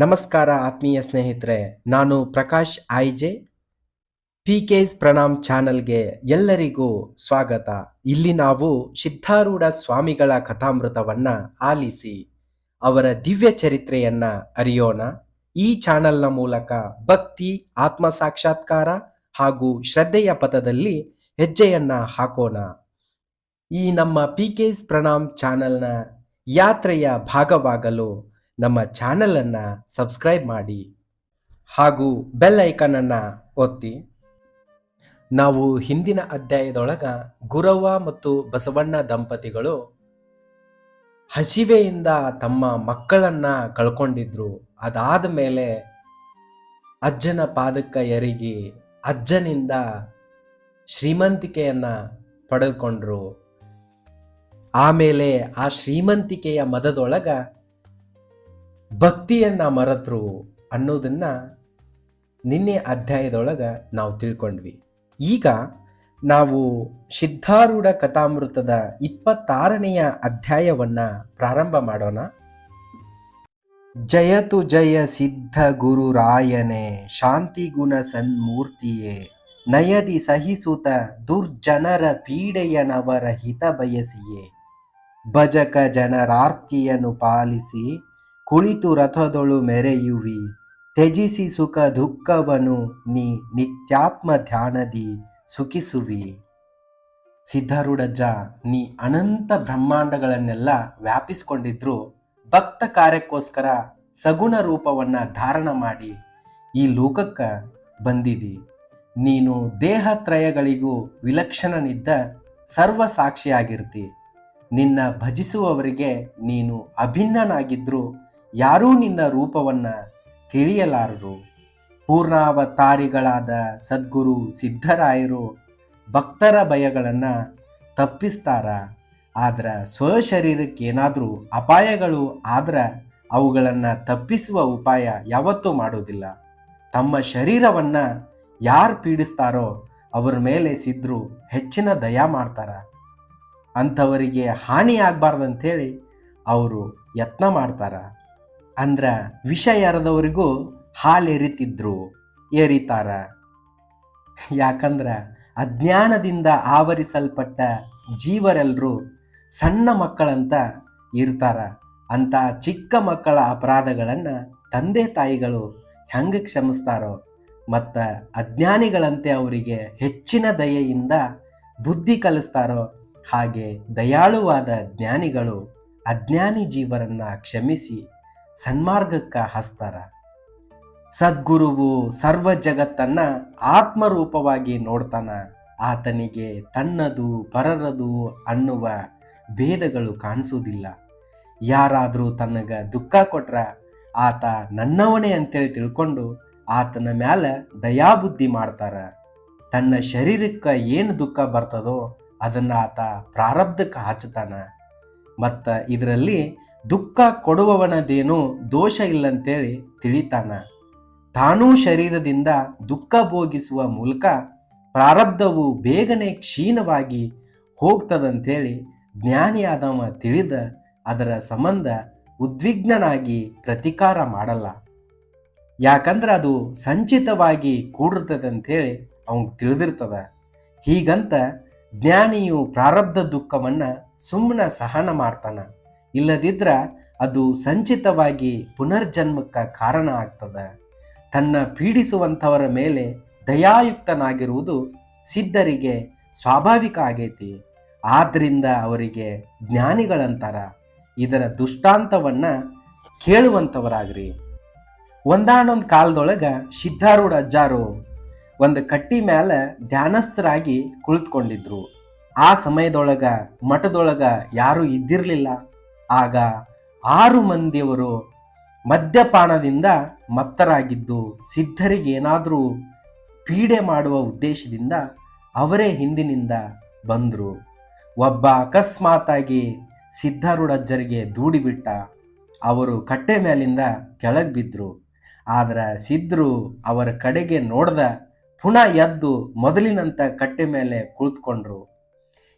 ನಮಸ್ಕಾರ ಆತ್ಮೀಯ ಸ್ನೇಹಿತರೆ, ನಾನು Prakash IJ. P KS Pranam ಚಾನಲ್ಗೆ ಎಲ್ಲರಿಗೂ ಸ್ವಾಗತ. ಇಲ್ಲಿ ನಾವು ಸಿದ್ಧಾರೂಢ ಸ್ವಾಮಿಗಳ ಕಥಾಮೃತವನ್ನ ಆಲಿಸಿ, ಅವರ ದಿವ್ಯ ಚರಿತ್ರೆಯನ್ನ ಅರಿಯೋಣ. ಈ ಚಾನಲ್ನ ಮೂಲಕ ಭಕ್ತಿ ಆತ್ಮ ಸಾಕ್ಷಾತ್ಕಾರ ಹಾಗೂ ಶ್ರದ್ಧೆಯ ಪಥದಲ್ಲಿ ಹೆಜ್ಜೆಯನ್ನ ಹಾಕೋಣ. ಈ ನಮ್ಮ ಪಿ ಕೆಸ್ ಪ್ರಣಾಮ್ ಚಾನಲ್ನ ಯಾತ್ರೆಯ ಭಾಗವಾಗಲು ನಮ್ಮ ಚಾನಲನ್ನು ಸಬ್ಸ್ಕ್ರೈಬ್ ಮಾಡಿ ಹಾಗೂ ಬೆಲ್ ಐಕಾನನ್ನು ಒತ್ತಿ. ನಾವು ಹಿಂದಿನ ಅಧ್ಯಾಯದೊಳಗ ಗುರವ್ವ ಮತ್ತು ಬಸವಣ್ಣ ದಂಪತಿಗಳು ಹಸಿವೆಯಿಂದ ತಮ್ಮ ಮಕ್ಕಳನ್ನ ಕಳ್ಕೊಂಡಿದ್ರು. ಅದಾದ ಮೇಲೆ ಅಜ್ಜನ ಪಾದಕ್ಕ ಎರಿಗಿ ಅಜ್ಜನಿಂದ ಶ್ರೀಮಂತಿಕೆಯನ್ನ ಪಡೆದುಕೊಂಡ್ರು. ಆಮೇಲೆ ಆ ಶ್ರೀಮಂತಿಕೆಯ ಮದದೊಳಗ ಭಕ್ತಿಯನ್ನ ಮರೆತರು ಅನ್ನೋದನ್ನ ನಿನ್ನೆ ಅಧ್ಯಾಯದೊಳಗೆ ನಾವು ತಿಳ್ಕೊಂಡ್ವಿ. ಈಗ ನಾವು ಸಿದ್ಧಾರೂಢ ಕಥಾಮೃತದ ಇಪ್ಪತ್ತಾರನೆಯ ಅಧ್ಯಾಯವನ್ನ ಪ್ರಾರಂಭ ಮಾಡೋಣ. ಜಯತು ಜಯ ಸಿದ್ಧ ಗುರುರಾಯನೇ ಶಾಂತಿ ಗುಣ ಸನ್ಮೂರ್ತಿಯೇ, ನಯದಿ ಸಹಿಸುತ ದುರ್ಜನರ ಪೀಡೆಯನವರ ಹಿತ ಬಯಸಿಯೇ, ಭಜಕ ಜನರಾರ್ತಿಯನ್ನು ಪಾಲಿಸಿ ಕುಳಿತು ರಥದೊಳು ಮೆರೆಯುವಿ. ತ್ಯಜಿಸಿ ಸುಖ ದುಃಖವನು ನೀ ನಿತ್ಯಾತ್ಮ ಧ್ಯಾನದಿ ಸುಖಿಸುವಿ. ಸಿದ್ಧರುಡಜ್ಜ ನೀ ಅನಂತ ಬ್ರಹ್ಮಾಂಡಗಳನ್ನೆಲ್ಲ ವ್ಯಾಪಿಸ್ಕೊಂಡಿದ್ರು ಭಕ್ತ ಕಾರ್ಯಕ್ಕೋಸ್ಕರ ಸಗುಣ ರೂಪವನ್ನ ಧಾರಣ ಮಾಡಿ ಈ ಲೋಕಕ್ಕ ಬಂದಿದಿ. ನೀನು ದೇಹತ್ರಯಗಳಿಗೂ ವಿಲಕ್ಷಣನಿದ್ದ ಸರ್ವ ಸಾಕ್ಷಿಯಾಗಿರ್ತಿ. ನಿನ್ನ ಭಜಿಸುವವರಿಗೆ ನೀನು ಅಭಿನ್ನನಾಗಿದ್ರು ಯಾರೂ ನಿನ್ನ ರೂಪವನ್ನ ತಿಳಿಯಲಾರರು ಪೂರ್ಣಾವತಾರಿಗಳಾದ ಸದ್ಗುರು ಸಿದ್ಧರಾಯರು ಭಕ್ತರ ಭಯಗಳನ್ನು ತಪ್ಪಿಸ್ತಾರ. ಆದ್ರೆ ಸ್ವಶರೀರಕ್ಕೆ ಏನಾದರೂ ಅಪಾಯಗಳು ಆದ್ರೆ ಅವುಗಳನ್ನು ತಪ್ಪಿಸುವ ಉಪಾಯ ಯಾವತ್ತೂ ಮಾಡೋದಿಲ್ಲ. ತಮ್ಮ ಶರೀರವನ್ನು ಯಾರು ಪೀಡಿಸ್ತಾರೋ ಅವರ ಮೇಲೆ ಸಿದ್ರು ಹೆಚ್ಚಿನ ದಯ ಮಾಡ್ತಾರ. ಅಂಥವರಿಗೆ ಹಾನಿ ಅವರು ಯತ್ನ ಮಾಡ್ತಾರ. ಅಂದ್ರ ವಿಷ ಯಾರದವರಿಗೂ ಹಾಲು ಎರಿತಿದ್ರು ಏರಿತಾರ. ಯಾಕಂದ್ರ ಅಜ್ಞಾನದಿಂದ ಆವರಿಸಲ್ಪಟ್ಟ ಜೀವರೆಲ್ಲರೂ ಸಣ್ಣ ಮಕ್ಕಳಂತ ಇರ್ತಾರ. ಅಂತ ಚಿಕ್ಕ ಮಕ್ಕಳ ಅಪರಾಧಗಳನ್ನು ತಂದೆ ತಾಯಿಗಳು ಹೆಂಗೆ ಕ್ಷಮಿಸ್ತಾರೋ, ಮತ್ತು ಅಜ್ಞಾನಿಗಳಂತೆ ಅವರಿಗೆ ಹೆಚ್ಚಿನ ದಯೆಯಿಂದ ಬುದ್ಧಿ ಕಲಿಸ್ತಾರೋ, ಹಾಗೆ ದಯಾಳುವಾದ ಜ್ಞಾನಿಗಳು ಅಜ್ಞಾನಿ ಜೀವರನ್ನು ಕ್ಷಮಿಸಿ ಸನ್ಮಾರ್ಗಕ್ಕ ಹಸ್ತಾರ. ಸದ್ಗುರುವು ಸರ್ವ ಜಗತ್ತನ್ನ ಆತ್ಮರೂಪವಾಗಿ ನೋಡ್ತಾನ. ಆತನಿಗೆ ತನ್ನದು ಪರರದು ಅನ್ನುವ ಭೇದಗಳು ಕಾಣಿಸುವುದಿಲ್ಲ. ಯಾರಾದರೂ ತನಗ ದುಃಖ ಕೊಟ್ರ ಆತ ನನ್ನವನೇ ಅಂತೇಳಿ ತಿಳ್ಕೊಂಡು ಆತನ ಮ್ಯಾಲ ದಯಾಬುದ್ಧಿ ಮಾಡ್ತಾರ. ತನ್ನ ಶರೀರಕ್ಕೆ ಏನು ದುಃಖ ಬರ್ತದೋ ಅದನ್ನ ಆತ ಪ್ರಾರಬ್ಧಕ್ಕೆ ಹಚ್ಚತಾನ. ಮತ್ತ ಇದರಲ್ಲಿ ದುಃಖ ಕೊಡುವವನದೇನು ದೋಷ ಇಲ್ಲಂತೇಳಿ ತಿಳಿತಾನ. ತಾನೂ ಶರೀರದಿಂದ ದುಃಖ ಭೋಗಿಸುವ ಮೂಲಕ ಪ್ರಾರಬ್ಧವು ಬೇಗನೆ ಕ್ಷೀಣವಾಗಿ ಹೋಗ್ತದಂತೇಳಿ ಜ್ಞಾನಿಯಾದವ ತಿಳಿದ ಅದರ ಸಂಬಂಧ ಉದ್ವಿಗ್ನನಾಗಿ ಪ್ರತಿಕಾರ ಮಾಡಲ್ಲ. ಯಾಕಂದ್ರೆ ಅದು ಸಂಚಿತವಾಗಿ ಕೂಡಿರ್ತದಂತೇಳಿ ಅವನಿಗೆ ತಿಳಿದಿರ್ತದ. ಹೀಗಂತ ಜ್ಞಾನಿಯು ಪ್ರಾರಬ್ಧ ದುಃಖವನ್ನ ಸುಮ್ಮನೆ ಸಹನ ಮಾಡ್ತಾನ. ಇಲ್ಲದಿದ್ರ ಅದು ಸಂಚಿತವಾಗಿ ಪುನರ್ಜನ್ಮಕ್ಕೆ ಕಾರಣ ಆಗ್ತದ. ತನ್ನ ಪೀಡಿಸುವಂಥವರ ಮೇಲೆ ದಯಾಯುಕ್ತನಾಗಿರುವುದು ಸಿದ್ಧರಿಗೆ ಸ್ವಾಭಾವಿಕ ಆಗೈತಿ. ಆದ್ದರಿಂದ ಅವರಿಗೆ ಜ್ಞಾನಿಗಳಂತಾರ. ಇದರ ದುಷ್ಟಾಂತವನ್ನ ಕೇಳುವಂಥವರಾಗ್ರಿ. ಒಂದಾನೊಂದು ಕಾಲದೊಳಗ ಸಿದ್ಧಾರೂಢ ಅಜ್ಜಾರು ಒಂದು ಕಟ್ಟಿ ಮೇಲೆ ಧ್ಯಾನಸ್ಥರಾಗಿ ಕುಳಿತುಕೊಂಡಿದ್ರು. ಆ ಸಮಯದೊಳಗ ಮಠದೊಳಗ ಯಾರು ಇದ್ದಿರಲಿಲ್ಲ. ಆಗ ಆರು ಮಂದಿಯವರು ಮದ್ಯಪಾನದಿಂದ ಮತ್ತರಾಗಿದ್ದು ಸಿದ್ಧರಿಗೆ ಏನಾದರೂ ಪೀಡೆ ಮಾಡುವ ಉದ್ದೇಶದಿಂದ ಅವರೇ ಹಿಂದಿನಿಂದ ಬಂದರು. ಒಬ್ಬ ಅಕಸ್ಮಾತಾಗಿ ಸಿದ್ಧಾರೂಢಜ್ಜರಿಗೆ ದೂಡಿಬಿಟ್ಟ ಅವರು ಕಟ್ಟೆ ಮೇಲಿಂದ ಕೆಳಗೆ ಬಿದ್ದರು ಆದರೆ ಸಿದ್ಧರು ಅವರ ಕಡೆಗೆ ನೋಡ್ದ ಪುನಃ ಎದ್ದು ಮೊದಲಿನಂತ ಕಟ್ಟೆ ಮೇಲೆ ಕುಳಿತುಕೊಂಡ್ರು.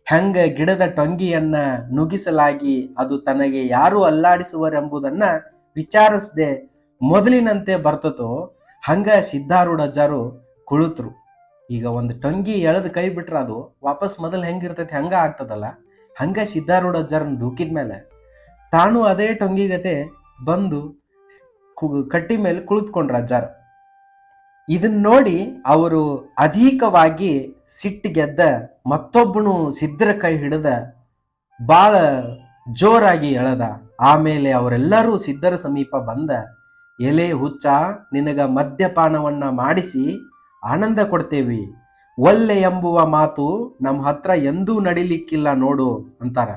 ಹೆಂಗ ಗಿಡದ ಟೊಂಗಿಯನ್ನ ನುಗಿಸಲಾಗಿ ಅದು ತನಗೆ ಯಾರು ಅಲ್ಲಾಡಿಸುವರೆಂಬುದನ್ನ ವಿಚಾರಿಸದೆ ಮೊದಲಿನಂತೆ ಬರ್ತತೋ, ಹಂಗ ಸಿದ್ಧಾರೂಢ ಅಜ್ಜಾರು ಕುಳಿತರು. ಈಗ ಒಂದು ಟೊಂಗಿ ಎಳೆದು ಕೈ ಬಿಟ್ರೆ ಅದು ವಾಪಸ್ ಮೊದಲು ಹೆಂಗಿರ್ತೈತಿ ಹಂಗ ಆಗ್ತದಲ್ಲ? ಹಂಗ ಸಿದ್ಧಾರೂಢ ದೂಕಿದ್ಮೇಲೆ ದೂಕಿದ ಮೇಲೆ ತಾನು ಅದೇ ಟೊಂಗಿಗತೆ ಬಂದು ಕಟ್ಟಿ ಮೇಲೆ ಕುಳಿತುಕೊಂಡ್ರ ಅಜ್ಜಾರ ಇದನ್ನ ನೋಡಿ ಅವರು ಅಧಿಕವಾಗಿ ಸಿಟ್ಟಿಗೆದ್ದ ಮತ್ತೊಬ್ಬನು ಸಿದ್ಧರ ಕೈ ಹಿಡಿದ ಬಾಳ ಜೋರಾಗಿ ಎಳೆದ. ಆಮೇಲೆ ಅವರೆಲ್ಲರೂ ಸಿದ್ಧರ ಸಮೀಪ ಬಂದ, ಎಲೆ ಹುಚ್ಚ, ನಿನಗ ಮದ್ಯಪಾನವನ್ನ ಮಾಡಿಸಿ ಆನಂದ ಕೊಡ್ತೇವಿ. ಒಲ್ಲೆ ಎಂಬುವ ಮಾತು ನಮ್ಮ ಹತ್ರ ಎಂದೂ ನಡಿಲಿಕ್ಕಿಲ್ಲ ನೋಡು ಅಂತಾರ.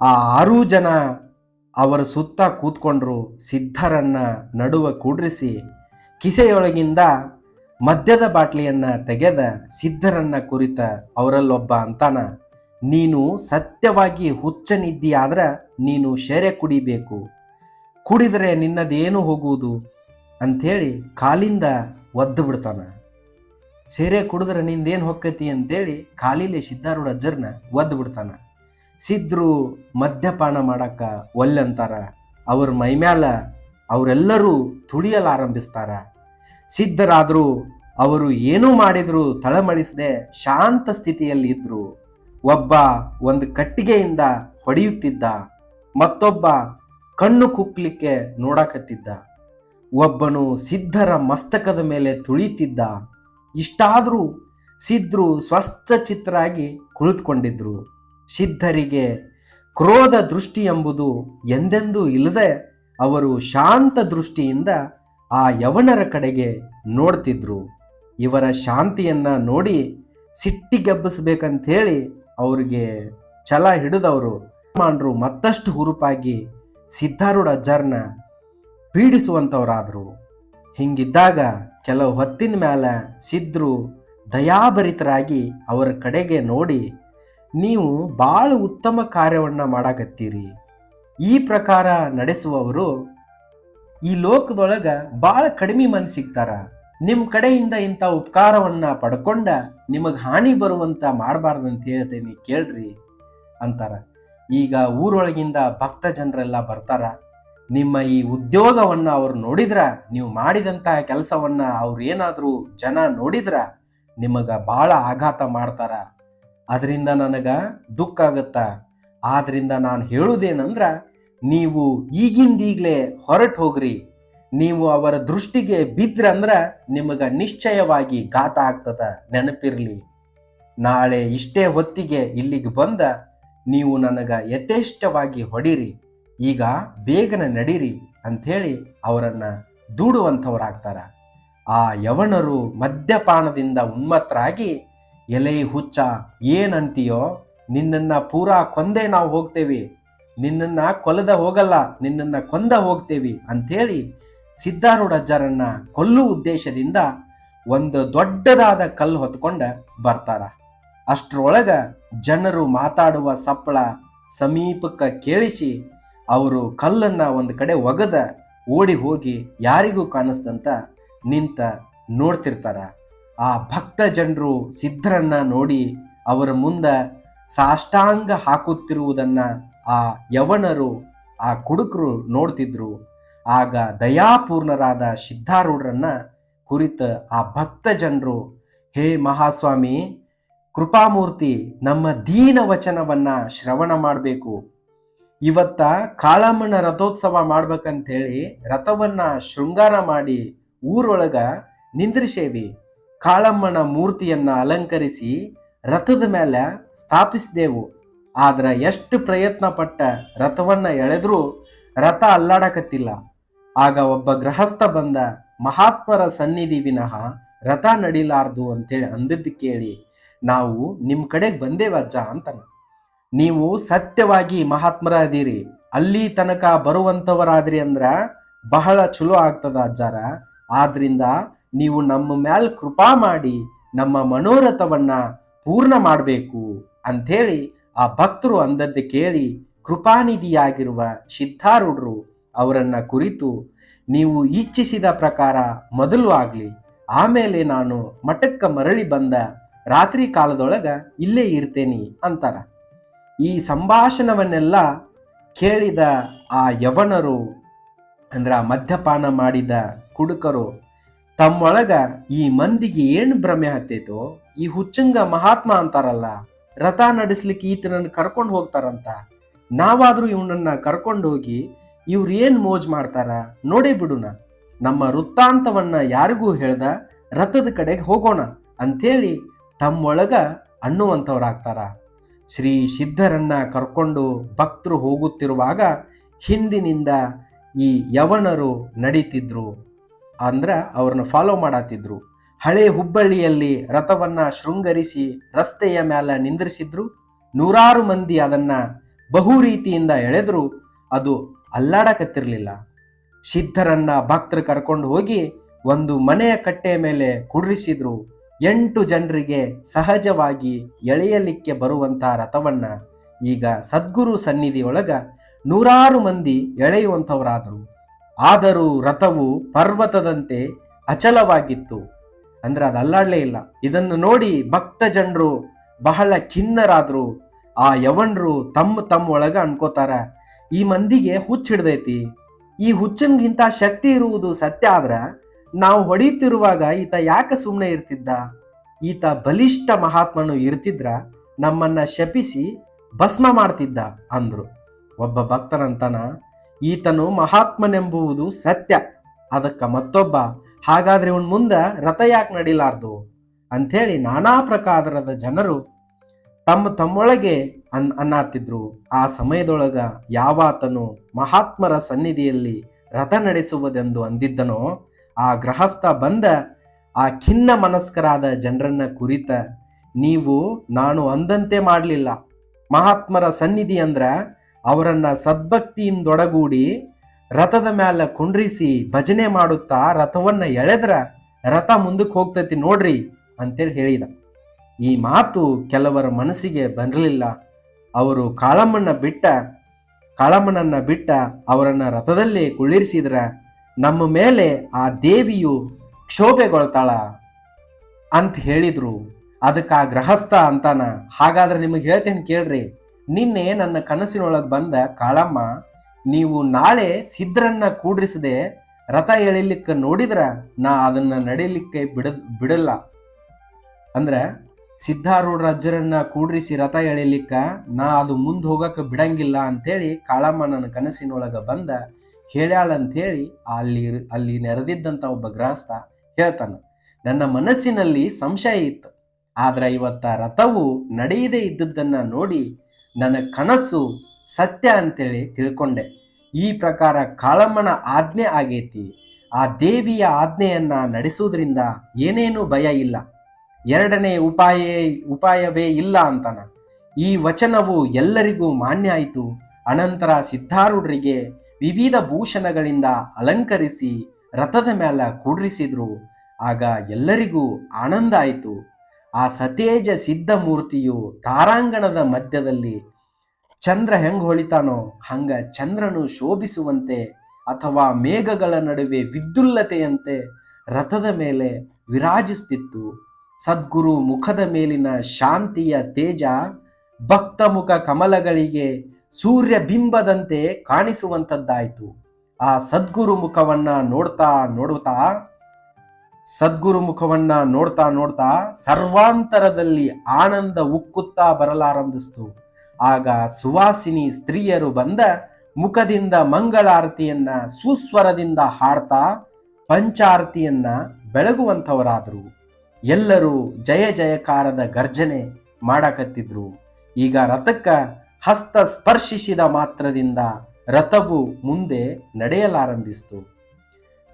ಆ ಆರೂ ಜನ ಅವರ ಸುತ್ತ ಕೂತ್ಕೊಂಡ್ರು. ಸಿದ್ಧರನ್ನ ನಡುವ ಕೂಡ್ರಿಸಿ ಕಿಸೆಯೊಳಗಿಂದ ಮದ್ಯದ ಬಾಟ್ಲಿಯನ್ನ ತೆಗೆದ ಸಿದ್ಧರನ್ನ ಕುರಿತ ಅವರಲ್ಲೊಬ್ಬ ಅಂತಾನ, ನೀನು ಸತ್ಯವಾಗಿ ಹುಚ್ಚನಿದ್ದೀಯಾದ್ರ ನೀನು ಶೆರೆ ಕುಡಿಬೇಕು. ಕುಡಿದರೆ ನಿನ್ನದೇನು ಹೋಗುವುದು? ಅಂಥೇಳಿ ಕಾಲಿಂದ ಒದ್ದು ಬಿಡ್ತಾನ. ಸೇರೆ ಕುಡಿದ್ರೆ ನಿಂದೇನು ಹೊಕ್ಕತಿ? ಅಂತೇಳಿ ಕಾಲಿಲೆ ಸಿದ್ಧಾರೂಢ ಅಜ್ಜರ್ನ ಒದ್ದು ಬಿಡ್ತಾನ. ಸಿದ್ರು ಮದ್ಯಪಾನ ಮಾಡಕ್ಕ ಒಲ್ಲೆಂತಾರ ಅವ್ರ ಮೈಮ್ಯಾಲ ಅವರೆಲ್ಲರೂ ತುಳಿಯಲಾರಂಭಿಸ್ತಾರ. ಸಿದ್ಧರಾದರೂ ಅವರು ಏನೂ ಮಾಡಿದರೂ ತಳಮಳಿಸದೆ ಶಾಂತ ಸ್ಥಿತಿಯಲ್ಲಿ ಇದ್ರು ಒಬ್ಬ ಒಂದು ಕಟ್ಟಿಗೆಯಿಂದ ಹೊಡೆಯುತ್ತಿದ್ದ, ಮತ್ತೊಬ್ಬ ಕಣ್ಣು ಕುಕ್ಕಲಿಕ್ಕೆ ನೋಡಕತ್ತಿದ್ದ. ಒಬ್ಬನು ಸಿದ್ಧರ ಮಸ್ತಕದ ಮೇಲೆ ತುಳಿಯುತ್ತಿದ್ದ. ಇಷ್ಟಾದರೂ ಸಿದ್ಧರು ಸ್ವಸ್ಥ ಚಿತ್ರಾಗಿ ಕುಳಿತುಕೊಂಡಿದ್ರು. ಸಿದ್ಧರಿಗೆ ಕ್ರೋಧ ದೃಷ್ಟಿ ಎಂಬುದು ಎಂದೆಂದೂ ಇಲ್ಲದೆ ಅವರು ಶಾಂತ ದೃಷ್ಟಿಯಿಂದ ಆ ಯವನರ ಕಡೆಗೆ ನೋಡ್ತಿದ್ರು. ಇವರ ಶಾಂತಿಯನ್ನ ನೋಡಿ ಸಿಟ್ಟಿಗೆಬ್ಬಿಸ್ಬೇಕಂತೇಳಿ ಅವ್ರಿಗೆ ಛಲ ಹಿಡಿದವರು. ಮಾಂಡ್ರು ಮತ್ತಷ್ಟು ಹುರುಪಾಗಿ ಸಿದ್ಧಾರೂಢ ಅಜ್ಜಾರ್ನ ಪೀಡಿಸುವಂಥವರಾದರು ಹಿಂಗಿದ್ದಾಗ ಕೆಲವು ಹೊತ್ತಿನ ಮೇಲೆ ಸಿದ್ಧರು ದಯಾಭರಿತರಾಗಿ ಅವರ ಕಡೆಗೆ ನೋಡಿ, ನೀವು ಭಾಳ ಉತ್ತಮ ಕಾರ್ಯವನ್ನು ಮಾಡಾಕತ್ತೀರಿ. ಈ ಪ್ರಕಾರ ನಡೆಸುವವರು ಈ ಲೋಕದೊಳಗ ಭಾಳ ಕಡಿಮೆ ಮಂದಿ ಸಿಗ್ತಾರ. ನಿಮ್ಮ ಕಡೆಯಿಂದ ಇಂಥ ಉಪಕಾರವನ್ನ ಪಡ್ಕೊಂಡ ನಿಮಗೆ ಹಾನಿ ಬರುವಂತ ಅಂತ ಹೇಳ್ತೇನೆ, ಕೇಳ್ರಿ ಅಂತಾರ. ಈಗ ಊರೊಳಗಿಂದ ಭಕ್ತ ಜನರೆಲ್ಲ ಬರ್ತಾರ. ನಿಮ್ಮ ಈ ಉದ್ಯೋಗವನ್ನ ಅವ್ರು ನೋಡಿದ್ರ, ನೀವು ಮಾಡಿದಂತ ಕೆಲಸವನ್ನ ಅವ್ರು ಏನಾದರೂ ಜನ ನೋಡಿದ್ರ, ನಿಮಗ ಬಹಳ ಆಘಾತ ಮಾಡ್ತಾರ. ಅದರಿಂದ ನನಗ ದುಃಖ ಆಗತ್ತ. ಆದ್ರಿಂದ ನಾನು ಹೇಳುವುದೇನಂದ್ರ ನೀವು ಈಗಿಂದೀಗಲೇ ಹೊರಟು ಹೋಗ್ರಿ. ನೀವು ಅವರ ದೃಷ್ಟಿಗೆ ಬಿದ್ರಂದ್ರ ನಿಮಗೆ ನಿಶ್ಚಯವಾಗಿ ಘಾತ ಆಗ್ತದ, ನೆನಪಿರ್ಲಿ. ನಾಳೆ ಇಷ್ಟೇ ಹೊತ್ತಿಗೆ ಇಲ್ಲಿಗೆ ಬಂದ ನೀವು ನನಗ ಯಥೇಷ್ಟವಾಗಿ ಹೊಡಿರಿ. ಈಗ ಬೇಗನೆ ನಡೀರಿ ಅಂಥೇಳಿ ಅವರನ್ನು ದೂಡುವಂಥವರಾಗ್ತಾರ. ಆ ಯವನರು ಮದ್ಯಪಾನದಿಂದ ಉನ್ಮತ್ತರಾಗಿ, ಎಲೆ ಹುಚ್ಚ, ಏನಂತೀಯೋ, ನಿನ್ನನ್ನ ಪೂರಾ ಕೊಂದೇ ನಾವು ಹೋಗ್ತೇವೆ. ನಿನ್ನನ್ನ ಕೊಲ್ಲದ ಹೋಗಲ್ಲ, ನಿನ್ನನ್ನ ಕೊಂದ ಹೋಗ್ತೇವಿ ಅಂಥೇಳಿ ಸಿದ್ಧಾರೂಢ ಅಜ್ಜರನ್ನ ಕೊಲ್ಲು ಉದ್ದೇಶದಿಂದ ಒಂದು ದೊಡ್ಡದಾದ ಕಲ್ಲು ಹೊತ್ಕೊಂಡ ಬರ್ತಾರ. ಅಷ್ಟರೊಳಗ ಜನರು ಮಾತಾಡುವ ಸಪ್ಪಳ ಸಮೀಪಕ್ಕೆ ಕೇಳಿಸಿ ಅವರು ಕಲ್ಲನ್ನ ಒಂದು ಕಡೆ ಒಗದ ಓಡಿ ಹೋಗಿ ಯಾರಿಗೂ ಕಾಣಿಸ್ದಂತ ನಿಂತ ನೋಡ್ತಿರ್ತಾರ. ಆ ಭಕ್ತ ಜನರು ಸಿದ್ಧರನ್ನ ನೋಡಿ ಅವರ ಮುಂದ ಸಾಷ್ಟಾಂಗ ಹಾಕುತ್ತಿರುವುದನ್ನ ಆ ಯವನರು, ಆ ಕುಡುಕರು ನೋಡ್ತಿದ್ರು. ಆಗ ದಯಾಪೂರ್ಣರಾದ ಸಿದ್ಧಾರೂಢರನ್ನ ಕುರಿತ ಆ ಭಕ್ತ ಜನರು, ಹೇ ಮಹಾಸ್ವಾಮಿ, ಕೃಪಾಮೂರ್ತಿ, ನಮ್ಮ ದೀನ ವಚನವನ್ನ ಶ್ರವಣ ಮಾಡಬೇಕು. ಇವತ್ತ ಕಾಳಮ್ಮನ ರಥೋತ್ಸವ ಮಾಡ್ಬೇಕಂತ ಹೇಳಿ ರಥವನ್ನ ಶೃಂಗಾರ ಮಾಡಿ ಊರೊಳಗ ನಿಂದ್ರಿಸೇವಿ. ಕಾಳಮ್ಮನ ಮೂರ್ತಿಯನ್ನ ಅಲಂಕರಿಸಿ ರಥದ ಮೇಲೆ ಸ್ಥಾಪಿಸಿದೆವು. ಆದ್ರ ಎಷ್ಟು ಪ್ರಯತ್ನ ಪಟ್ಟ ರಥವನ್ನ ಎಳೆದ್ರೂ ರಥ ಅಲ್ಲಾಡಕತ್ತಿಲ್ಲ. ಆಗ ಒಬ್ಬ ಗೃಹಸ್ಥ ಬಂದ, ಮಹಾತ್ಮರ ಸನ್ನಿಧಿ ವಿನಃ ರಥ ನಡಿಲಾರ್ದು ಅಂತೇಳಿ ಅಂದದ್ದು ಕೇಳಿ, ನಾವು ನಿಮ್ಮ ಕಡೆಗೆ ಬಂದೇವ ಅಜ್ಜ ಅಂತನ. ನೀವು ಸತ್ಯವಾಗಿ ಮಹಾತ್ಮರ ಅದೀರಿ, ಅಲ್ಲಿ ತನಕ ಬರುವಂತವರಾದ್ರಿ ಅಂದ್ರ ಬಹಳ ಚಲೋ ಆಗ್ತದ ಅಜ್ಜಾರ. ಆದ್ರಿಂದ ನೀವು ನಮ್ಮ ಮ್ಯಾಲ್ ಕೃಪಾ ಮಾಡಿ ನಮ್ಮ ಮನೋರಥವನ್ನ ಪೂರ್ಣ ಮಾಡಬೇಕು ಅಂಥೇಳಿ ಆ ಭಕ್ತರು ಅಂದದ್ದು ಕೇಳಿ ಕೃಪಾನಿಧಿಯಾಗಿರುವ ಸಿದ್ಧಾರೂಢರು ಅವರನ್ನ ಕುರಿತು ನೀವು ಇಚ್ಛಿಸಿದ ಪ್ರಕಾರ ಮೊದಲು ಆಗಲಿ, ಆಮೇಲೆ ನಾನು ಮಠಕ್ಕೆ ಮರಳಿ ಬಂದ ರಾತ್ರಿ ಕಾಲದೊಳಗ ಇಲ್ಲೇ ಇರ್ತೇನೆ ಅಂತಾರ. ಈ ಸಂಭಾಷಣವನ್ನೆಲ್ಲ ಕೇಳಿದ ಆ ಯವನರು, ಅಂದ್ರೆ ಆ ಮದ್ಯಪಾನ ಮಾಡಿದ ಕುಡುಕರು, ತಮ್ಮೊಳಗ ಈ ಮಂದಿಗೆ ಏನು ಭ್ರಮೆ ಹತ್ತೈತೋ, ಈ ಹುಚ್ಚಂಗ ಮಹಾತ್ಮ ಅಂತಾರಲ್ಲ ರಥ ನಡೆಸ್ಲಿಕ್ಕೆ ಈತನನ್ನು ಕರ್ಕೊಂಡು ಹೋಗ್ತಾರಂತ. ನಾವಾದರೂ ಇವನನ್ನ ಕರ್ಕೊಂಡು ಹೋಗಿ ಇವ್ರು ಏನು ಮೋಜ್ ಮಾಡ್ತಾರ ನೋಡೇ ಬಿಡುನ. ನಮ್ಮ ವೃತ್ತಾಂತವನ್ನ ಯಾರಿಗೂ ಹೇಳ್ದ ರಥದ ಕಡೆಗೆ ಹೋಗೋಣ ಅಂಥೇಳಿ ತಮ್ಮೊಳಗ ಅನ್ನುವಂಥವ್ರಾಗ್ತಾರ. ಶ್ರೀ ಸಿದ್ಧರನ್ನ ಕರ್ಕೊಂಡು ಭಕ್ತರು ಹೋಗುತ್ತಿರುವಾಗ ಹಿಂದಿನಿಂದ ಈ ಯವನರು ನಡೀತಿದ್ರು ಅಂದ್ರ ಅವ್ರನ್ನ ಫಾಲೋ ಮಾಡತ್ತಿದ್ರು ಹಳೆ ಹುಬ್ಬಳ್ಳಿಯಲ್ಲಿ ರಥವನ್ನ ಶೃಂಗರಿಸಿ ರಸ್ತೆಯ ಮೇಲೆ ನಿಂದ್ರಿಸಿದ್ರು. ನೂರಾರು ಮಂದಿ ಅದನ್ನ ಬಹು ರೀತಿಯಿಂದ ಎಳೆದ್ರು. ಅದು ಅಲ್ಲಾಡಕತ್ತಿರಲಿಲ್ಲ. ಸಿದ್ಧರನ್ನ ಭಕ್ತರು ಕರ್ಕೊಂಡು ಹೋಗಿ ಒಂದು ಮನೆಯ ಕಟ್ಟೆಯ ಮೇಲೆ ಕುಡ್ರಿಸಿದ್ರು ಎಂಟು ಜನರಿಗೆ ಸಹಜವಾಗಿ ಎಳೆಯಲಿಕ್ಕೆ ಬರುವಂತಹ ರಥವನ್ನ ಈಗ ಸದ್ಗುರು ಸನ್ನಿಧಿಯೊಳಗ ನೂರಾರು ಮಂದಿ ಎಳೆಯುವಂಥವರಾದರು. ಆದರೂ ರಥವು ಪರ್ವತದಂತೆ ಅಚಲವಾಗಿತ್ತು. ಅಂದ್ರೆ ಅದು ಅಲ್ಲಾಡ್ಲೇ ಇಲ್ಲ. ಇದನ್ನು ನೋಡಿ ಭಕ್ತ ಜನರು ಬಹಳ ಖಿನ್ನರಾದ್ರು. ಆ ಯವನ್ರು ತಮ್ಮ ತಮ್ಮ ಒಳಗ ಅನ್ಕೋತಾರ, ಈ ಮಂದಿಗೆ ಹುಚ್ಚ ಹಿಡ್ದೈತಿ. ಈ ಹುಚ್ಚನ್ಗಿಂತ ಶಕ್ತಿ ಇರುವುದು ಸತ್ಯ ಆದ್ರ, ನಾವು ಹೊಡೆಯುತ್ತಿರುವಾಗ ಈತ ಯಾಕೆ ಸುಮ್ಮನೆ ಇರ್ತಿದ್ದ? ಈತ ಬಲಿಷ್ಠ ಮಹಾತ್ಮನು ಇರ್ತಿದ್ರ, ನಮ್ಮನ್ನ ಶಪಿಸಿ ಭಸ್ಮ ಮಾಡ್ತಿದ್ದ ಅಂದ್ರು. ಒಬ್ಬ ಭಕ್ತನಂತನ, ಈತನು ಮಹಾತ್ಮನೆಂಬುವುದು ಸತ್ಯ. ಅದಕ್ಕ ಮತ್ತೊಬ್ಬ ಹಾಗಾದ್ರೆ ಇವನ್ ಮುಂದೆ ರಥ ಯಾಕೆ ನಡಿಲಾರ್ದು? ಅಂಥೇಳಿ ನಾನಾ ಪ್ರಕಾರದ ಜನರು ತಮ್ಮ ತಮ್ಮೊಳಗೆ ಅನ್, ಅನ್ನಾತಿದ್ರು. ಆ ಸಮಯದೊಳಗ ಯಾವಾತನು ಮಹಾತ್ಮರ ಸನ್ನಿಧಿಯಲ್ಲಿ ರಥ ನಡೆಸುವುದೆಂದು ಅಂದಿದ್ದನೋ, ಆ ಗೃಹಸ್ಥ ಬಂದ ಆ ಖಿನ್ನ ಮನಸ್ಕರಾದ ಜನರನ್ನ ಕುರಿತ, ನೀವು, ನಾನು ಅಂದಂತೆ ಮಾಡಲಿಲ್ಲ. ಮಹಾತ್ಮರ ಸನ್ನಿಧಿ ಅಂದ್ರ ಅವರನ್ನ ಸದ್ಭಕ್ತಿಯಿಂದೊಡಗೂಡಿ ರಥದ ಮ್ಯಾಲ ಕುಂಡ್ರಿಸಿ ಭಜನೆ ಮಾಡುತ್ತಾ ರಥವನ್ನ ಎಳೆದ್ರ ರಥ ಮುಂದಕ್ಕೆ ಹೋಗ್ತೈತಿ ನೋಡ್ರಿ ಅಂತೇಳಿ ಹೇಳಿದ. ಈ ಮಾತು ಕೆಲವರ ಮನಸ್ಸಿಗೆ ಬರಲಿಲ್ಲ ಅವರು ಕಾಳಮ್ಮನ್ನ ಬಿಟ್ಟ, ಕಾಳಮ್ಮನನ್ನ ಬಿಟ್ಟ ಅವರನ್ನ ರಥದಲ್ಲಿ ಕುಳ್ಳಿರಿಸಿದ್ರ. ನಮ್ಮ ಮೇಲೆ ಆ ದೇವಿಯು ಕ್ಷೋಭೆಗೊಳ್ತಾಳ ಅಂತ ಹೇಳಿದ್ರು. ಅದಕ್ಕೆ ಆ ಗೃಹಸ್ಥ ಅಂತಾನ, ಹಾಗಾದ್ರೆ ನಿಮಗೆ ಹೇಳ್ತೇನೆ ಕೇಳ್ರಿ, ನಿನ್ನೆ ನನ್ನ ಕನಸಿನೊಳಗೆ ಬಂದ ಕಾಳಮ್ಮ ನೀವು ನಾಳೆ ಸಿದ್ಧರನ್ನ ಕೂಡ್ರಿಸದೆ ರಥ ಎಳಿಲಿಕ್ಕೆ ನೋಡಿದ್ರ ನಾ ಅದನ್ನ ನಡೀಲಿಕ್ಕೆ ಬಿಡ ಬಿಡಲ್ಲ. ಅಂದ್ರೆ ಸಿದ್ಧಾರೂಢ ಅಜ್ಜರನ್ನ ಕೂಡ್ರಿಸಿ ರಥ ಎಳಿಲಿಕ್ಕ ನಾ ಅದು ಮುಂದೆ ಹೋಗಕ್ಕೆ ಬಿಡಂಗಿಲ್ಲ ಅಂತೇಳಿ ಕಾಳಮ್ಮನ ಕನಸಿನೊಳಗ ಬಂದ ಅಂತೇಳಿ ಅಲ್ಲಿ ಅಲ್ಲಿ ನೆರೆದಿದ್ದಂಥ ಒಬ್ಬ ಗೃಹಸ್ಥ ಹೇಳ್ತಾನ, ನನ್ನ ಮನಸ್ಸಿನಲ್ಲಿ ಸಂಶಯ ಇತ್ತು, ಆದ್ರೆ ಇವತ್ತ ರಥವು ನಡೆಯದೇ ಇದ್ದದ್ದನ್ನ ನೋಡಿ ನನ್ನ ಕನಸು ಸತ್ಯ ಅಂತೇಳಿ ತಿಳ್ಕೊಂಡೆ. ಈ ಪ್ರಕಾರ ಕಾಳಮ್ಮನ ಆಜ್ಞೆ ಆಗೈತಿ. ಆ ದೇವಿಯ ಆಜ್ಞೆಯನ್ನ ನಡೆಸುವುದರಿಂದ ಏನೇನು ಭಯ ಇಲ್ಲ. ಎರಡನೇ ಉಪಾಯ, ಉಪಾಯವೇ ಇಲ್ಲ ಅಂತಾನ. ಈ ವಚನವು ಎಲ್ಲರಿಗೂ ಮಾನ್ಯ ಆಯಿತು. ಅನಂತರ ಸಿದ್ಧಾರೂಢರಿಗೆ ವಿವಿಧ ಭೂಷಣಗಳಿಂದ ಅಲಂಕರಿಸಿ ರಥದ ಮೇಲೆ ಕೂಡ್ರಿಸಿದ್ರು. ಆಗ ಎಲ್ಲರಿಗೂ ಆನಂದ ಆಯಿತು. ಆ ಸತೇಜ ಸಿದ್ಧ ಮೂರ್ತಿಯು ತಾರಾಂಗಣದ ಮಧ್ಯದಲ್ಲಿ ಚಂದ್ರ ಹೆಂಗ್ ಹೊಳಿತಾನೋ ಹಂಗ ಚಂದ್ರನು ಶೋಭಿಸುವಂತೆ ಅಥವಾ ಮೇಘಗಳ ನಡುವೆ ವಿದ್ಯುಲ್ಲತೆಯಂತೆ ರಥದ ಮೇಲೆ ವಿರಾಜಿಸುತ್ತಿತ್ತು ಸದ್ಗುರು ಮುಖದ ಮೇಲಿನ ಶಾಂತಿಯ ತೇಜ ಭಕ್ತ ಮುಖ ಕಮಲಗಳಿಗೆ ಸೂರ್ಯ ಬಿಂಬದಂತೆ ಕಾಣಿಸುವಂತದ್ದಾಯಿತು ಆ ಸದ್ಗುರು ಮುಖವನ್ನ ನೋಡ್ತಾ ನೋಡುತ್ತಾ ಸದ್ಗುರು ಮುಖವನ್ನ ನೋಡ್ತಾ ನೋಡ್ತಾ ಸರ್ವಾಂತರದಲ್ಲಿ ಆನಂದ ಉಕ್ಕುತ್ತಾ ಬರಲಾರಂಭಿಸ್ತು. ಆಗ ಸುವಾಸಿನಿ ಸ್ತ್ರೀಯರು ಬಂದ ಮುಖದಿಂದ ಮಂಗಳಾರತಿಯನ್ನ ಸುಸ್ವರದಿಂದ ಹಾಡ್ತಾ ಪಂಚಾರತಿಯನ್ನ ಬೆಳಗುವಂಥವರಾದರು. ಎಲ್ಲರೂ ಜಯ ಜಯಕಾರದ ಗರ್ಜನೆ ಮಾಡಕತ್ತಿದ್ರು. ಈಗ ರಥಕ್ಕ ಹಸ್ತ ಸ್ಪರ್ಶಿಸಿದ ಮಾತ್ರದಿಂದ ರಥವು ಮುಂದೆ ನಡೆಯಲಾರಂಭಿಸಿತು.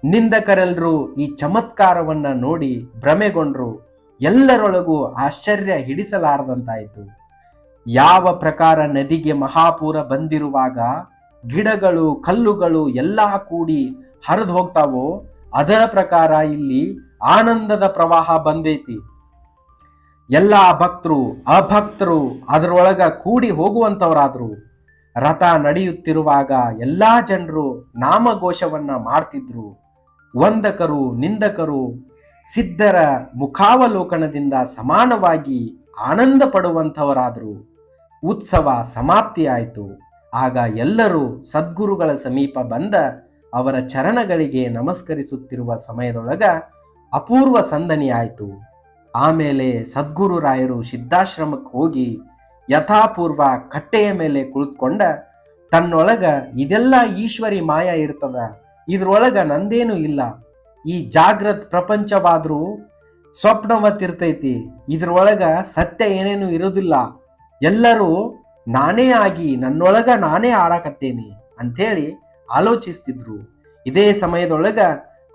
ನಿಂದಕರೆಲ್ಲರೂ ಈ ಚಮತ್ಕಾರವನ್ನ ನೋಡಿ ಭ್ರಮೆಗೊಂಡ್ರು. ಎಲ್ಲರೊಳಗೂ ಆಶ್ಚರ್ಯ ಹಿಡಿಸಲಾರದಂತಾಯಿತು. ಯಾವ ಪ್ರಕಾರ ನದಿಗೆ ಮಹಾಪೂರ ಬಂದಿರುವಾಗ ಗಿಡಗಳು, ಕಲ್ಲುಗಳು ಎಲ್ಲ ಕೂಡಿ ಹರಿದು ಹೋಗ್ತಾವೋ ಅದರ ಪ್ರಕಾರ ಇಲ್ಲಿ ಆನಂದದ ಪ್ರವಾಹ ಬಂದೈತಿ. ಎಲ್ಲ ಭಕ್ತರು, ಅಭಕ್ತರು ಅದರೊಳಗ ಕೂಡಿ ಹೋಗುವಂತವರಾದ್ರು, ರಥ ನಡೆಯುತ್ತಿರುವಾಗ ಎಲ್ಲಾ ಜನರು ನಾಮಘೋಷವನ್ನ ಮಾಡ್ತಿದ್ರು. ವಂದಕರು, ನಿಂದಕರು, ಸಿದ್ಧರ ಮುಖಾವಲೋಕನದಿಂದ ಸಮಾನವಾಗಿ ಆನಂದ ಪಡುವಂಥವರಾದರು. ಉತ್ಸವ ಸಮಾಪ್ತಿಯಾಯಿತು. ಆಗ ಎಲ್ಲರೂ ಸದ್ಗುರುಗಳ ಸಮೀಪ ಬಂದ ಅವರ ಚರಣಗಳಿಗೆ ನಮಸ್ಕರಿಸುತ್ತಿರುವ ಸಮಯದೊಳಗ ಅಪೂರ್ವ ಸಂದನಿಯಾಯಿತು. ಆಮೇಲೆ ಸದ್ಗುರು ರಾಯರು ಸಿದ್ಧಾಶ್ರಮಕ್ಕೆ ಹೋಗಿ ಯಥಾಪೂರ್ವ ಕಟ್ಟೆಯ ಮೇಲೆ ಕುಳಿತುಕೊಂಡ ತನ್ನೊಳಗ ಇದೆಲ್ಲ ಈಶ್ವರಿ ಮಾಯ ಇರ್ತದ, ಇದ್ರೊಳಗ ನಂದೇನು ಇಲ್ಲ. ಈ ಜಾಗ್ರತ್ ಪ್ರಪಂಚವಾದ್ರೂ ಸ್ವಪ್ನವತ್ತಿರ್ತೈತಿ ಇದ್ರೊಳಗ ಸತ್ಯ ಏನೇನು ಇರೋದಿಲ್ಲ. ಎಲ್ಲರೂ ನಾನೇ ಆಗಿ ನನ್ನೊಳಗ ನಾನೇ ಆಡಾಕತ್ತೇನಿ ಅಂಥೇಳಿ ಆಲೋಚಿಸ್ತಿದ್ರು. ಇದೇ ಸಮಯದೊಳಗ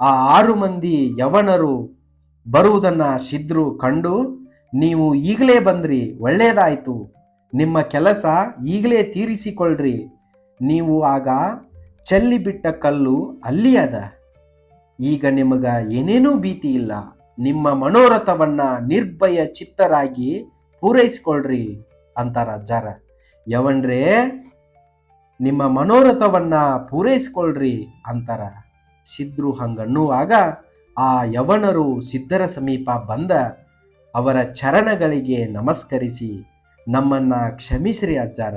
ಆ ಆರು ಮಂದಿ ಯವನರು ಬರುವುದನ್ನ ಸಿದ್ರು ಕಂಡು, ನೀವು ಈಗಲೇ ಬಂದ್ರಿ ಒಳ್ಳೆಯದಾಯಿತು ನಿಮ್ಮ ಕೆಲಸ ಈಗಲೇ ತೀರಿಸಿಕೊಳ್ಳ್ರಿ ನೀವು ಆಗ ಚೆಲ್ಲಿ ಬಿಟ್ಟ ಕಲ್ಲು ಅಲ್ಲಿ ಅದ. ಈಗ ನಿಮಗ ಏನೇನೂ ಭೀತಿ ಇಲ್ಲ. ನಿಮ್ಮ ಮನೋರಥವನ್ನ ನಿರ್ಭಯ ಚಿತ್ತರಾಗಿ ಪೂರೈಸಿಕೊಳ್ಳ್ರಿ ಅಂತಾರ ಅಜ್ಜಾರ. ಯವನ್ರೇ ನಿಮ್ಮ ಮನೋರಥವನ್ನ ಪೂರೈಸಿಕೊಳ್ಳ್ರಿ ಅಂತಾರ. ಸಿದ್ರು ಹಂಗನ್ನುವಾಗ ಆ ಯವನರು ಸಿದ್ಧರ ಸಮೀಪ ಬಂದ ಅವರ ಚರಣಗಳಿಗೆ ನಮಸ್ಕರಿಸಿ ನಮ್ಮನ್ನ ಕ್ಷಮಿಸ್ರಿ ಅಜ್ಜಾರ.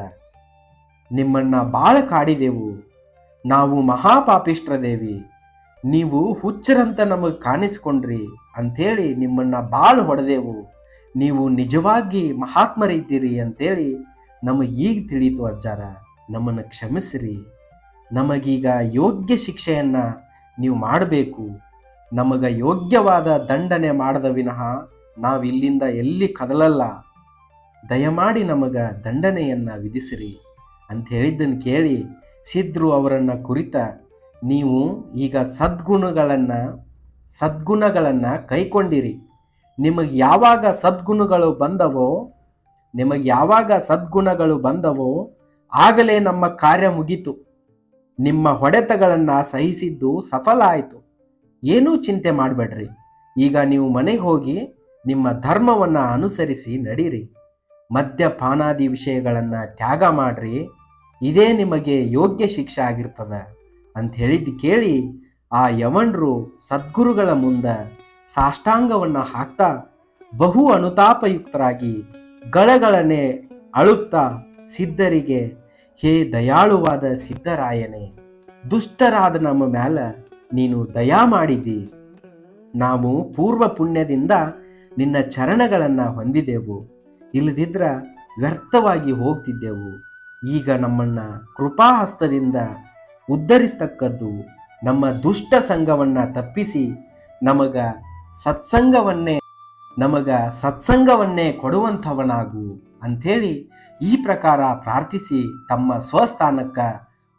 ನಿಮ್ಮನ್ನ ಬಾಳ ಕಾಡಿದೆವು. ನಾವು ಮಹಾಪಾಪಿಷ್ಟ್ರದೇವಿ. ನೀವು ಹುಚ್ಚರಂತ ನಮಗೆ ಕಾಣಿಸ್ಕೊಂಡ್ರಿ ಅಂಥೇಳಿ ನಿಮ್ಮನ್ನ ಬಾಳ್ ಹೊಡೆದೆವು. ನೀವು ನಿಜವಾಗಿ ಮಹಾತ್ಮರಿದ್ದೀರಿ ಅಂತೇಳಿ ನಮಗೆ ಈಗ ತಿಳಿಯಿತು ಅಜ್ಜಾರ. ನಮ್ಮನ್ನು ಕ್ಷಮಿಸಿರಿ. ನಮಗೀಗ ಯೋಗ್ಯ ಶಿಕ್ಷೆಯನ್ನು ನೀವು ಮಾಡಬೇಕು. ನಮಗ ಯೋಗ್ಯವಾದ ದಂಡನೆ ಮಾಡದ ವಿನಃ ನಾವಿಲ್ಲಿಂದ ಎಲ್ಲಿ ಕದಲಲ್ಲ. ದಯಮಾಡಿ ನಮಗ ದಂಡನೆಯನ್ನು ವಿಧಿಸಿರಿ ಅಂತ ಹೇಳಿದ್ದನ್ನು ಕೇಳಿ ಸಿದ್ರು ಅವರನ್ನು ಕುರಿತ ನೀವು ಈಗ ಸದ್ಗುಣಗಳನ್ನು ಸದ್ಗುಣಗಳನ್ನು ಕೈಕೊಂಡಿರಿ. ನಿಮಗೆ ಯಾವಾಗ ಸದ್ಗುಣಗಳು ಬಂದವೋ, ನಿಮಗೆ ಯಾವಾಗ ಸದ್ಗುಣಗಳು ಬಂದವೋ, ಆಗಲೇ ನಮ್ಮ ಕಾರ್ಯ ಮುಗಿತು. ನಿಮ್ಮ ಹೊಡೆತಗಳನ್ನು ಸಹಿಸಿದ್ದು ಸಫಲ ಆಯಿತು. ಏನೂ ಚಿಂತೆ ಮಾಡಬೇಡ್ರಿ. ಈಗ ನೀವು ಮನೆಗೆ ಹೋಗಿ ನಿಮ್ಮ ಧರ್ಮವನ್ನು ಅನುಸರಿಸಿ ನಡೀರಿ. ಮದ್ಯಪಾನಾದಿ ವಿಷಯಗಳನ್ನು ತ್ಯಾಗ ಮಾಡ್ರಿ. ಇದೇ ನಿಮಗೆ ಯೋಗ್ಯ ಶಿಕ್ಷೆ ಆಗಿರ್ತದೆ. ಅಂತ ಹೇಳಿದ್ದು ಕೇಳಿ ಆ ಯವನರು ಸದ್ಗುರುಗಳ ಮುಂದ ಸಾಷ್ಟಾಂಗವನ್ನ ಹಾಕ್ತಾ ಬಹು ಅನುತಾಪಯುಕ್ತರಾಗಿ ಗಳಗಳನೆ ಅಳುತ್ತಾ ಸಿದ್ಧರಿಗೆ, ಹೇ ದಯಾಳುವಾದ ಸಿದ್ಧರಾಯನೇ, ದುಷ್ಟರಾದ ನಮ್ಮ ಮ್ಯಾಲ ನೀನು ದಯಾ ಮಾಡಿದ್ದಿ. ನಾವು ಪೂರ್ವ ಪುಣ್ಯದಿಂದ ನಿನ್ನ ಚರಣಗಳನ್ನು ಹೊಂದಿದೆವು. ಇಲ್ಲದಿದ್ರ ವ್ಯರ್ಥವಾಗಿ ಹೋಗ್ತಿದ್ದೆವು. ಈಗ ನಮ್ಮನ್ನ ಕೃಪಾಹಸ್ತದಿಂದ ಉದ್ಧರಿಸ್ತಕ್ಕದ್ದು ನಮ್ಮ ದುಷ್ಟ ಸಂಘವನ್ನು ತಪ್ಪಿಸಿ ನಮಗ ಸತ್ಸಂಗವನ್ನೇ, ನಮಗ ಸತ್ಸಂಗವನ್ನೇ ಕೊಡುವಂಥವನಾಗು ಅಂಥೇಳಿ ಈ ಪ್ರಕಾರ ಪ್ರಾರ್ಥಿಸಿ ತಮ್ಮ ಸ್ವಸ್ಥಾನಕ್ಕ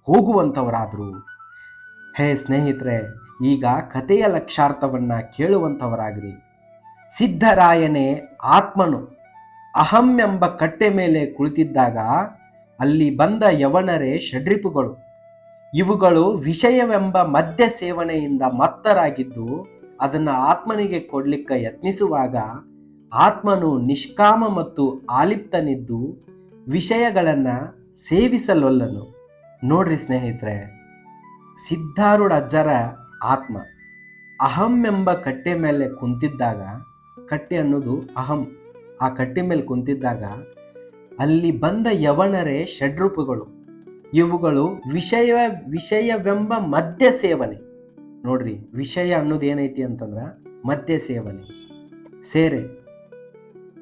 ಹೋಗುವಂಥವರಾದರು. ಹೇ ಸ್ನೇಹಿತರೆ, ಈಗ ಕಥೆಯ ಲಕ್ಷಾರ್ಥವನ್ನ ಕೇಳುವಂಥವರಾಗ್ರಿ. ಸಿದ್ಧರಾಯನೇ ಆತ್ಮನು. ಅಹಂ ಎಂಬ ಕಟ್ಟೆ ಮೇಲೆ ಕುಳಿತಿದ್ದಾಗ ಅಲ್ಲಿ ಬಂದ ಯವನರೇ ಷಡ್ರಿಪುಗಳು. ಇವುಗಳು ವಿಷಯವೆಂಬ ಮದ್ಯ ಸೇವನೆಯಿಂದ ಮತ್ತರಾಗಿದ್ದು ಅದನ್ನ ಆತ್ಮನಿಗೆ ಕೊಡ್ಲಿಕ್ಕೆ ಯತ್ನಿಸುವಾಗ ಆತ್ಮನು ನಿಷ್ಕಾಮ ಮತ್ತು ಆಲಿಪ್ತನಿದ್ದು ವಿಷಯಗಳನ್ನು ಸೇವಿಸಲೊಲ್ಲನು. ನೋಡ್ರಿ ಸ್ನೇಹಿತರೆ, ಸಿದ್ಧಾರೂಢ ಅಜ್ಜರ ಆತ್ಮ. ಅಹಂ ಎಂಬ ಕಟ್ಟೆ ಮೇಲೆ ಕುಂತಿದ್ದಾಗ, ಕಟ್ಟೆ ಅನ್ನೋದು ಅಹಂ. ಆ ಕಟ್ಟೆ ಮೇಲೆ ಕುಂತಿದ್ದಾಗ ಅಲ್ಲಿ ಬಂದ ಯವನರೇ ಷಡ್ರೂಪಗಳು. ಇವುಗಳು ವಿಷಯ ವಿಷಯವೆಂಬ ಮದ್ಯ ಸೇವನೆ ನೋಡ್ರಿ, ವಿಷಯ ಅನ್ನೋದು ಏನೈತಿ ಅಂತಂದ್ರ ಮದ್ಯ ಸೇವನೆ. ಸೇರೆ.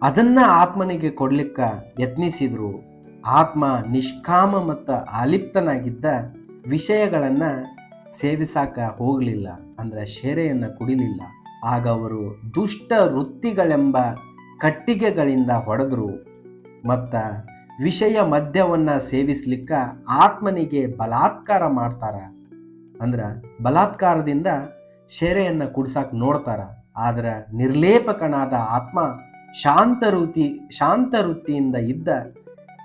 ಅದನ್ನ ಆತ್ಮನಿಗೆ ಕೊಡ್ಲಿಕ್ಕ ಯತ್ನಿಸಿದ್ರು, ಆತ್ಮ ನಿಷ್ಕಾಮ ಮತ್ತು ಆಲಿಪ್ತನಾಗಿದ್ದ ವಿಷಯಗಳನ್ನ ಸೇವಿಸಾಕ ಹೋಗಲಿಲ್ಲ, ಅಂದ್ರೆ ಶೇರೆಯನ್ನ ಕುಡಿಲಿಲ್ಲ. ಆಗ ಅವರು ದುಷ್ಟ ವೃತ್ತಿಗಳೆಂಬ ಕಟ್ಟಿಗೆಗಳಿಂದ ಹೊಡೆದ್ರು. ಮತ್ತ ವಿಷಯ ಮದ್ಯವನ್ನ ಸೇವಿಸ್ಲಿಕ್ಕ ಆತ್ಮನಿಗೆ ಬಲಾತ್ಕಾರ ಮಾಡ್ತಾರ. ಅಂದ್ರ ಬಲಾತ್ಕಾರದಿಂದ ಶೆರೆಯನ್ನು ಕುಡ್ಸಾಕ್ ನೋಡ್ತಾರ. ಆದ್ರೆ ನಿರ್ಲೇಪಕನಾದ ಆತ್ಮ ಶಾಂತ ವೃತ್ತಿ ಶಾಂತ ವೃತ್ತಿಯಿಂದ ಇದ್ದ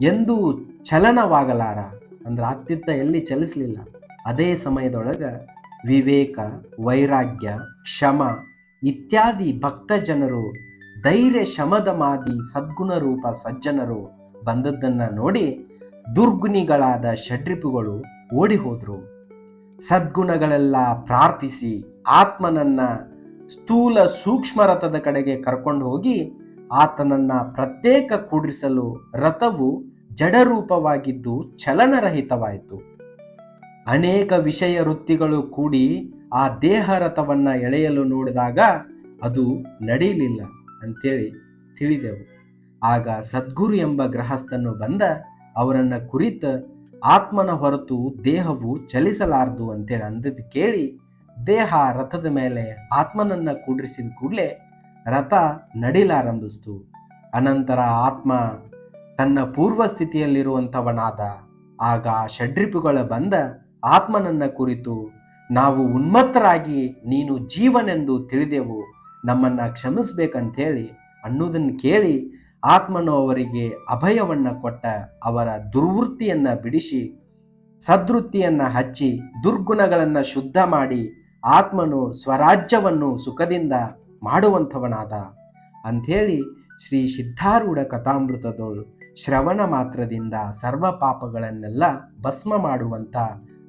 ಎಂದೂ ಚಲನವಾಗಲಾರ. ಅಂದ್ರೆ ಅತ್ತಿತ್ತ ಎಲ್ಲಿ ಚಲಿಸಲಿಲ್ಲ. ಅದೇ ಸಮಯದೊಳಗ ವಿವೇಕ, ವೈರಾಗ್ಯ, ಕ್ಷಮ ಇತ್ಯಾದಿ ಭಕ್ತ ಜನರು ಧೈರ್ಯ ಶಮದ ಮಾದಿ ಸದ್ಗುಣ ರೂಪ ಸಜ್ಜನರು ಬಂದದ್ದನ್ನ ನೋಡಿ ದುರ್ಗುಣಿಗಳಾದ ಷಡ್ರಿಪುಗಳು ಓಡಿ ಹೋದ್ರು. ಸದ್ಗುಣಗಳೆಲ್ಲ ಪ್ರಾರ್ಥಿಸಿ ಆತ್ಮನನ್ನ ಸ್ಥೂಲ ಸೂಕ್ಷ್ಮ ರಥದ ಕಡೆಗೆ ಕರ್ಕೊಂಡು ಹೋಗಿ ಆತನನ್ನ ಪ್ರತ್ಯೇಕ ಕೂಡಿಸಲು ರಥವು ಜಡರೂಪವಾಗಿದ್ದು ಚಲನರಹಿತವಾಯಿತು. ಅನೇಕ ವಿಷಯ ವೃತ್ತಿಗಳು ಕೂಡಿ ಆ ದೇಹ ರಥವನ್ನು ಎಳೆಯಲು ನೋಡಿದಾಗ ಅದು ನಡೀಲಿಲ್ಲ ಅಂತೇಳಿ ತಿಳಿದೆವು. ಆಗ ಸದ್ಗುರು ಎಂಬ ಗೃಹಸ್ಥನು ಬಂದ ಅವರನ್ನು ಕುರಿತ ಆತ್ಮನ ಹೊರತು ದೇಹವು ಚಲಿಸಲಾರದು ಅಂತೇಳಿ ಅಂದದ್ದು ಕೇಳಿ ದೇಹ ರಥದ ಮೇಲೆ ಆತ್ಮನನ್ನ ಕೂಡಿಸಿದ ಕೂಡಲೇ ರಥ ನಡಿಲಾರಂಭಿಸ್ತು. ಅನಂತರ ಆತ್ಮ ತನ್ನ ಪೂರ್ವ ಸ್ಥಿತಿಯಲ್ಲಿರುವಂಥವನಾದ ಆಗ ಷಡ್ರಿಪುಗಳ ಬಂದ ಆತ್ಮನನ್ನ ಕುರಿತು ನಾವು ಉನ್ಮತ್ತರಾಗಿ ನೀನು ಜೀವನೆಂದು ತಿಳಿದೆವು, ನಮ್ಮನ್ನ ಕ್ಷಮಿಸ್ಬೇಕಂತೇಳಿ ಅನ್ನೋದನ್ನು ಕೇಳಿ ಆತ್ಮನು ಅವರಿಗೆ ಅಭಯವನ್ನು ಕೊಟ್ಟ ಅವರ ದುರ್ವೃತ್ತಿಯನ್ನ ಬಿಡಿಸಿ ಸದೃತ್ತಿಯನ್ನ ಹಚ್ಚಿ, ದುರ್ಗುಣಗಳನ್ನ ಶುದ್ಧ ಮಾಡಿ ಆತ್ಮನು ಸ್ವರಾಜ್ಯವನ್ನು ಸುಖದಿಂದ ಮಾಡುವಂಥವನಾದ. ಅಂಥೇಳಿ ಶ್ರೀ ಸಿದ್ಧಾರೂಢ ಕಥಾಮೃತದೋಳು ಶ್ರವಣ ಮಾತ್ರದಿಂದ ಸರ್ವ ಪಾಪಗಳನ್ನೆಲ್ಲ ಭಸ್ಮ ಮಾಡುವಂಥ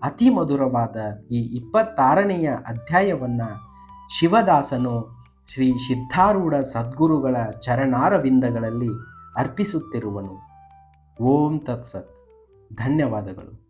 ಅತಿ ಮಧುರವಾದ ಈ ಇಪ್ಪತ್ತಾರನೆಯ ಅಧ್ಯಾಯವನ್ನು ಶಿವದಾಸನು ಶ್ರೀ ಸಿದ್ಧಾರೂಢ ಸದ್ಗುರುಗಳ ಚರಣಾರವಿಂದಗಳಲ್ಲಿ ಅರ್ಪಿಸುತ್ತಿರುವನು. ಓಂ ತತ್ಸತ್. ಧನ್ಯವಾದಗಳು.